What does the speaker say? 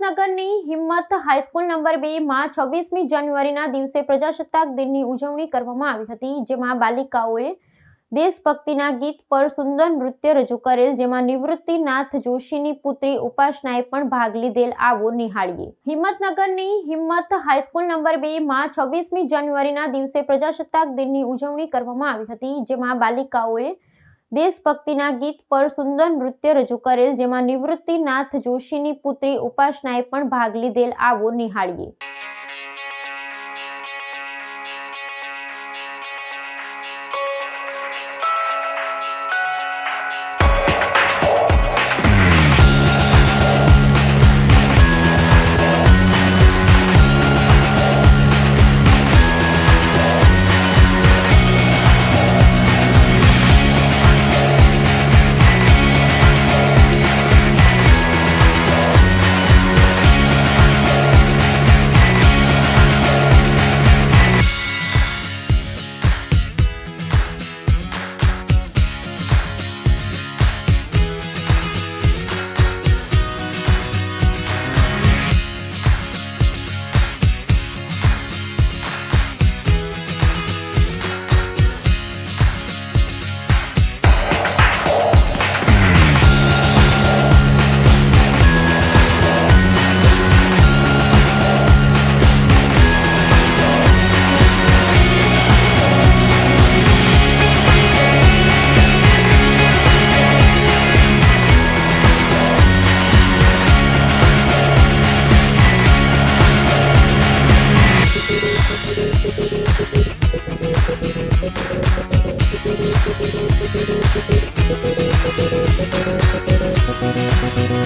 હિંમત high school number બે માં છવ્વીસમી જાન્યુઆરીના દિવસે પ્રજાસત્તાક દિનની ઉજવણી કરવામાં આવી હતી, જેમાં બાલિકાઓએ દેશભક્તિના ગીત પર સુંદર નૃત્ય રજૂ કરેલ, જેમાં નિવૃત્તિનાથ જોશીની પુત્રી ઉપાસનાએ પણ ભાગ લીધેલ આવો નિહાળીએ. હિંમતનગરની હિંમત હાઈસ્કૂલ નંબર બે માં છવ્વીસમી જાન્યુઆરીના દિવસે પ્રજાસત્તાક દિનની ઉજવણી કરવામાં આવી હતી, જેમાં બાલિકાઓએ દેશભક્તિના ગીત પર સુંદર નૃત્ય રજૂ કરેલ, જેમાં નિવૃત્તિનાથ જોશીની પુત્રી ઉપાસનાએ પણ ભાગ લીધેલ, આવો નિહાળીએ. Thank